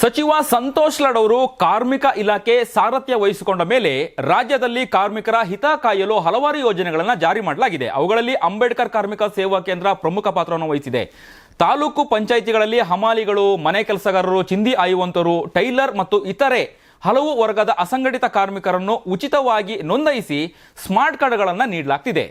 ಸಚಿವ ಸಂತೋಷ್ ಲಡ್ ಅವರು ಕಾರ್ಮಿಕ ಇಲಾಖೆ ಸಾರಥ್ಯ ವಹಿಸಿಕೊಂಡ ಮೇಲೆ ರಾಜ್ಯದಲ್ಲಿ ಕಾರ್ಮಿಕರ ಹಿತ ಕಾಯಲು ಹಲವಾರು ಯೋಜನೆಗಳನ್ನು ಜಾರಿ ಮಾಡಲಾಗಿದೆ. ಅವುಗಳಲ್ಲಿ ಅಂಬೇಡ್ಕರ್ ಕಾರ್ಮಿಕ ಸೇವಾ ಕೇಂದ್ರ ಪ್ರಮುಖ ಪಾತ್ರವನ್ನು ವಹಿಸಿದೆ. ತಾಲೂಕು ಪಂಚಾಯಿತಿಗಳಲ್ಲಿ ಹಮಾಲಿಗಳು, ಮನೆ ಕೆಲಸಗಾರರು, ಚಿಂದಿ ಆಯುವಂತರು, ಟೈಲರ್ ಮತ್ತು ಇತರೆ ಹಲವು ವರ್ಗದ ಅಸಂಘಟಿತ ಕಾರ್ಮಿಕರನ್ನು ಉಚಿತವಾಗಿ ನೋಂದಾಯಿಸಿ ಸ್ಮಾರ್ಟ್ ಕಾರ್ಡ್ಗಳನ್ನು ನೀಡಲಾಗ್ತಿದೆ.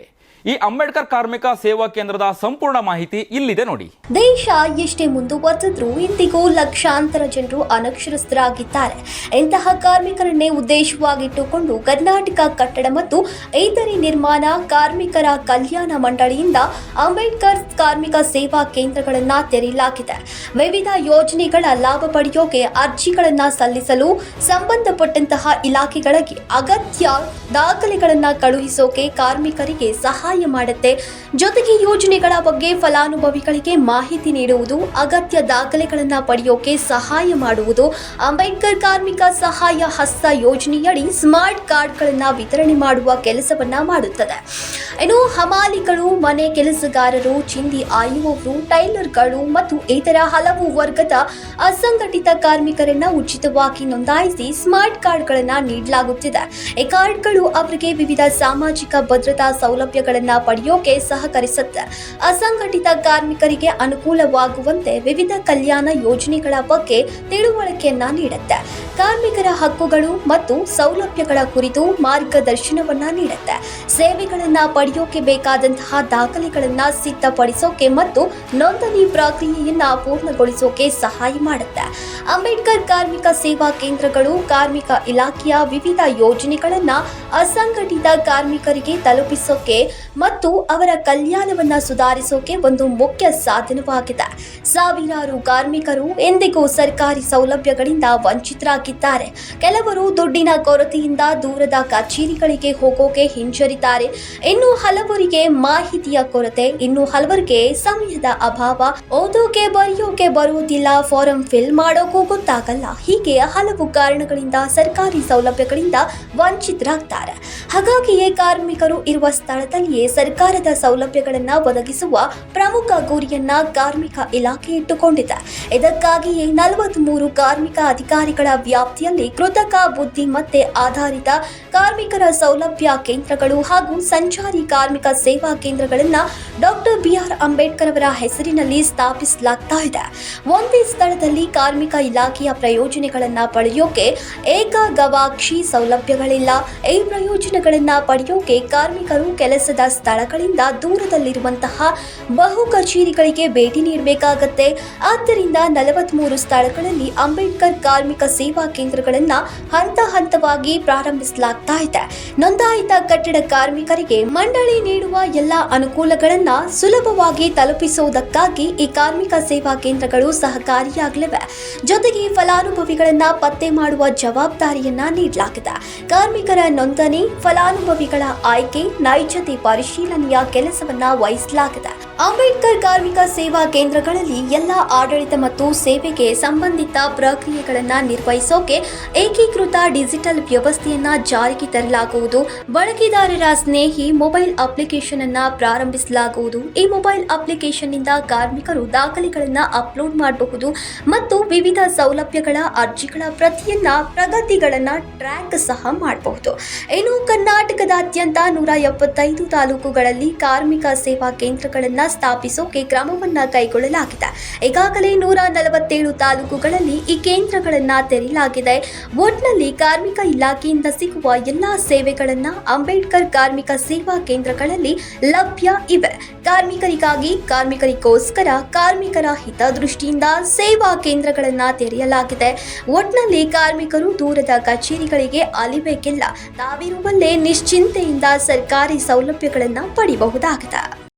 ಈ ಅಂಬೇಡ್ಕರ್ ಕಾರ್ಮಿಕ ಸೇವಾ ಕೇಂದ್ರದ ಸಂಪೂರ್ಣ ಮಾಹಿತಿ ಇಲ್ಲಿದೆ ನೋಡಿ. ದೇಶ ಎಷ್ಟೇ ಮುಂದುವರೆದಿದ್ರೂ ಇಂದಿಗೂ ಲಕ್ಷಾಂತರ ಜನರು ಅನಕ್ಷರಸ್ಥರಾಗಿದ್ದಾರೆ. ಇಂತಹ ಕಾರ್ಮಿಕರನ್ನೇ ಉದ್ದೇಶವಾಗಿಟ್ಟುಕೊಂಡು ಕರ್ನಾಟಕ ಕಟ್ಟಡ ಮತ್ತು ಇತರೆ ನಿರ್ಮಾಣ ಕಾರ್ಮಿಕರ ಕಲ್ಯಾಣ ಮಂಡಳಿಯಿಂದ ಅಂಬೇಡ್ಕರ್ ಕಾರ್ಮಿಕ ಸೇವಾ ಕೇಂದ್ರಗಳನ್ನು ತೆರೆಯಲಾಗಿದೆ. ವಿವಿಧ ಯೋಜನೆಗಳ ಲಾಭ ಪಡೆಯೋಕೆ ಅರ್ಜಿಗಳನ್ನು ಸಲ್ಲಿಸಲು ಸಂಬಂಧಪಟ್ಟಂತಹ ಇಲಾಖೆಗಳಿಗೆ ಅಗತ್ಯ ದಾಖಲೆಗಳನ್ನು ಕಳುಹಿಸೋಕೆ ಕಾರ್ಮಿಕರಿಗೆ ಸಹಾಯ ಮಾಡುತ್ತೆ. ಜೊತೆಗೆ ಯೋಜನೆಗಳ ಬಗ್ಗೆ ಫಲಾನುಭವಿಗಳಿಗೆ ಮಾಹಿತಿ ನೀಡುವುದು, ಅಗತ್ಯ ದಾಖಲೆಗಳನ್ನು ಪಡೆಯೋಕೆ ಸಹಾಯ ಮಾಡುವುದು, ಅಂಬೇಡ್ಕರ್ ಕಾರ್ಮಿಕ ಸಹಾಯ ಹಸ್ತ ಯೋಜನೆಯಡಿ ಸ್ಮಾರ್ಟ್ ಕಾರ್ಡ್ಗಳನ್ನು ವಿತರಣೆ ಮಾಡುವ ಕೆಲಸವನ್ನ ಮಾಡುತ್ತದೆ. ಇನ್ನು ಹಮಾಲಿಗಳು, ಮನೆ ಕೆಲಸಗಾರರು, ಚಿಂದಿ ಆಯುವವರು, ಟೈಲರ್ಗಳು ಮತ್ತು ಇತರ ಹಲವು ವರ್ಗದ ಅಸಂಘಟಿತ ಕಾರ್ಮಿಕರನ್ನ ಉಚಿತವಾಗಿ ನೋಂದಾಯಿಸಿ ಸ್ಮಾರ್ಟ್ ಕಾರ್ಡ್ಗಳನ್ನು ನೀಡಲಾಗುತ್ತಿದೆ. ಈ ಕಾರ್ಡ್ಗಳು ಅವರಿಗೆ ವಿವಿಧ ಸಾಮಾಜಿಕ ಭದ್ರತಾ ಸೌಲಭ್ಯಗಳನ್ನು ಪಡೆಯೋಕೆ ಸಹಕರಿಸುತ್ತೆ. ಅಸಂಘಟಿತ ಕಾರ್ಮಿಕರಿಗೆ ಅನುಕೂಲವಾಗುವಂತೆ ವಿವಿಧ ಕಲ್ಯಾಣ ಯೋಜನೆಗಳ ಬಗ್ಗೆ ತಿಳುವಳಿಕೆಯನ್ನ ನೀಡುತ್ತೆ. ಕಾರ್ಮಿಕರ ಹಕ್ಕುಗಳು ಮತ್ತು ಸೌಲಭ್ಯಗಳ ಕುರಿತು ಮಾರ್ಗದರ್ಶನವನ್ನ ನೀಡುತ್ತೆ. ಸೇವೆಗಳನ್ನು ಪಡೆಯೋಕೆ ಬೇಕಾದಂತಹ ದಾಖಲೆಗಳನ್ನು ಸಿದ್ಧಪಡಿಸೋಕೆ ಮತ್ತು ನೋಂದಣಿ ಪ್ರಕ್ರಿಯೆಯನ್ನ ಪೂರ್ಣಗೊಳಿಸೋಕೆ ಸಹಾಯ ಮಾಡುತ್ತೆ. ಅಂಬೇಡ್ಕರ್ ಕಾರ್ಮಿಕ ಸೇವಾ ಕೇಂದ್ರಗಳು, ಕಾರ್ಮಿಕ ಇಲಾಖೆಯ ವಿವಿಧ ಯೋಜನೆಗಳನ್ನ ಅಸಂಘಟಿತ ಕಾರ್ಮಿಕರಿಗೆ ತಲುಪಿಸೋಕೆ ಮತ್ತು ಅವರ ಕಲ್ಯಾಣವನ್ನ ಸುಧಾರಿಸೋಕೆ ಒಂದು ಮುಖ್ಯ ಸಾಧನವಾಗಿದೆ. ಸಾವಿರಾರು ಕಾರ್ಮಿಕರು ಎಂದಿಗೂ ಸರ್ಕಾರಿ ಸೌಲಭ್ಯಗಳಿಂದ ವಂಚಿತರಾಗಿದ್ದಾರೆ. ಕೆಲವರು ದುಡ್ಡಿನ ಕೊರತೆಯಿಂದ ದೂರದ ಕಚೇರಿಗಳಿಗೆ ಹೋಗೋಕೆ ಹಿಂಜರಿತಾರೆ ಇನ್ನು ಹಲವರಿಗೆ ಮಾಹಿತಿಯ ಕೊರತೆ, ಇನ್ನು ಹಲವರಿಗೆ ಸಮಯದ ಅಭಾವ. ಓದೋಕೆ ಬರೆಯೋಕೆ ಬರುವುದಿಲ್ಲ, ಫಾರಂ ಫಿಲ್ ಮಾಡೋಕ್ಕೂ ಗೊತ್ತಾಗಲ್ಲ. ಹೀಗೆ ಹಲವು ಕಾರಣಗಳಿಂದ ಸರ್ಕಾರಿ ಸೌಲಭ್ಯಗಳಿಂದ ವಂಚಿತರಾಗ್ತಾರೆ. ಹಾಗಾಗಿಯೇ ಕಾರ್ಮಿಕರು ಇರುವ ಸ್ಥಳದಲ್ಲಿಯೇ ಸರ್ಕಾರದ ಸೌಲಭ್ಯಗಳನ್ನು ಒದಗಿಸುವ ಪ್ರಮುಖ ಗುರಿಯನ್ನ ಕಾರ್ಮಿಕ ಇಲಾಖೆ ಇಟ್ಟುಕೊಂಡಿದೆ. ಇದಕ್ಕಾಗಿಯೇ ನಲವತ್ಮೂರು ಕಾರ್ಮಿಕ ಅಧಿಕಾರಿಗಳ ವ್ಯಾಪ್ತಿಯಲ್ಲಿ ಕೃತಕ ಬುದ್ಧಿಮತ್ತೆ ಆಧಾರಿತ ಕಾರ್ಮಿಕರ ಸೌಲಭ್ಯ ಕೇಂದ್ರಗಳು ಹಾಗೂ ಸಂಚಾರಿ ಕಾರ್ಮಿಕ ಸೇವಾ ಕೇಂದ್ರಗಳನ್ನ ಡಾಕ್ಟರ್ ಬಿಆರ್ ಅಂಬೇಡ್ಕರ್ ಅವರ ಹೆಸರಿನಲ್ಲಿ ಸ್ಥಾಪಿಸಲಾಗ್ತಾ ಇದೆ. ಒಂದೇ ಸ್ಥಳದಲ್ಲಿ ಕಾರ್ಮಿಕ ಇಲಾಖೆಯ ಪ್ರಯೋಜನಗಳನ್ನ ಪಡೆಯೋಕೆ ಏಕ ಗವಾಕ್ಷಿ ಸೌಲಭ್ಯಗಳಿಲ್ಲ. ಈ ಪ್ರಯೋಜನಗಳನ್ನ ಪಡೆಯೋಕೆ ಕಾರ್ಮಿಕರು ಕೆಲಸದ ಸ್ಥಳಗಳಿಂದ ದೂರದಲ್ಲಿರುವಂತಹ ಬಹು ಕಚೇರಿಗಳಿಗೆ ಭೇಟಿ ನೀಡಬೇಕಾಗತ್ತೆ. ಆದ್ದರಿಂದ ನಲವತ್ಮೂರು ಸ್ಥಳಗಳಲ್ಲಿ ಅಂಬೇಡ್ಕರ್ ಕಾರ್ಮಿಕ ಸೇವಾ ಕೇಂದ್ರಗಳನ್ನ ಹಂತ ಹಂತವಾಗಿ ಪ್ರಾರಂಭಿಸಲಾಗ್ತಾ ಇದೆ. ನೋಂದಾಯಿತ ಕಟ್ಟಡ ಕಾರ್ಮಿಕರಿಗೆ ಮಂಡಳಿ ನೀಡುವ ಎಲ್ಲ ಅನುಕೂಲಗಳನ್ನ ಸುಲಭವಾಗಿ ತಲುಪಿಸುವುದಕ್ಕಾಗಿ ಈ ಕಾರ್ಮಿಕ ಸೇವಾ ಕೇಂದ್ರಗಳು ಸಹಕಾರಿಯಾಗಲಿವೆ. ಜೊತೆಗೆ ಫಲಾನುಭವಿಗಳನ್ನ ಪತ್ತೆ ಮಾಡುವ ಜವಾಬ್ದಾರಿಯನ್ನ ನೀಡಲಾಗಿದೆ. ಕಾರ್ಮಿಕರ ನೋಂದಣಿ, ಫಲಾನುಭವಿಗಳ ಆಯ್ಕೆ, ನೈಜತೆ ಪರಿಶೀಲನೆಯ ಕೆಲಸವನ್ನ ವಹಿಸಲಾಗಿದೆ. ಅಂಬೇಡ್ಕರ್ ಕಾರ್ಮಿಕ ಸೇವಾ ಕೇಂದ್ರಗಳಲ್ಲಿ ಎಲ್ಲ ಆಡಳಿತ ಮತ್ತು ಸೇವೆಗೆ ಸಂಬಂಧಿತ ಪ್ರಕ್ರಿಯೆಗಳನ್ನು ನಿರ್ವಹಿಸೋಕೆ ಏಕೀಕೃತ ಡಿಜಿಟಲ್ ವ್ಯವಸ್ಥೆಯನ್ನ ಜಾರಿಗೆ ತರಲಾಗುವುದು. ಬಳಕೆದಾರರ ಸ್ನೇಹಿ ಮೊಬೈಲ್ ಅಪ್ಲಿಕೇಶನ್ ಅನ್ನ ಪ್ರಾರಂಭಿಸಲಾಗುವುದು. ಈ ಮೊಬೈಲ್ ಅಪ್ಲಿಕೇಶನ್ನಿಂದ ಕಾರ್ಮಿಕರು ದಾಖಲೆಗಳನ್ನ ಅಪ್ಲೋಡ್ ಮಾಡಬಹುದು ಮತ್ತು ವಿವಿಧ ಸೌಲಭ್ಯಗಳ ಅರ್ಜಿಗಳ ಪ್ರತಿಯನ್ನ ಪ್ರಗತಿಗಳನ್ನ ಟ್ರ್ಯಾಕ್ ಸಹ ಮಾಡಬಹುದು. ಇನ್ನು ಕರ್ನಾಟಕದಾದ್ಯಂತ ನೂರ ಎಪ್ಪತ್ತೈದು ತಾಲೂಕುಗಳಲ್ಲಿ ಕಾರ್ಮಿಕ ಸೇವಾ ಕೇಂದ್ರಗಳನ್ನ ಸ್ಥಾಪಿಸೋಕೆ ಕ್ರಮವನ್ನ ಕೈಗೊಳ್ಳಲಾಗಿದೆ. ಈಗಾಗಲೇ ನೂರ ನಲವತ್ತೇಳು ತಾಲೂಕುಗಳಲ್ಲಿ ಈ ಕೇಂದ್ರಗಳನ್ನ ತೆರೆಯಲಾಗಿದೆ. ಒಟ್ನಲ್ಲಿ ಕಾರ್ಮಿಕ ಇಲಾಖೆಯಿಂದ ಸಿಗುವ ಎಲ್ಲಾ ಸೇವೆಗಳನ್ನ ಅಂಬೇಡ್ಕರ್ ಕಾರ್ಮಿಕ ಸೇವಾ ಕೇಂದ್ರಗಳಲ್ಲಿ ಲಭ್ಯ ಇವೆ. ಕಾರ್ಮಿಕರಿಗಾಗಿ ಕಾರ್ಮಿಕರಿಗೋಸ್ಕರ ಕಾರ್ಮಿಕರ ಹಿತದೃಷ್ಟಿಯಿಂದ ಸೇವಾ ಕೇಂದ್ರಗಳನ್ನ ತೆರೆಯಲಾಗಿದೆ. ಒಟ್ನಲ್ಲಿ ಕಾರ್ಮಿಕರು ದೂರದ ಕಚೇರಿಗಳಿಗೆ ಅಲಿಬೇಕಿಲ್ಲ. ತಾವಿರುವಲ್ಲೇ ನಿಶ್ಚಿಂತೆಯಿಂದ ಸರ್ಕಾರಿ ಸೌಲಭ್ಯಗಳನ್ನು ಪಡೆಯಬಹುದಾಗಿದೆ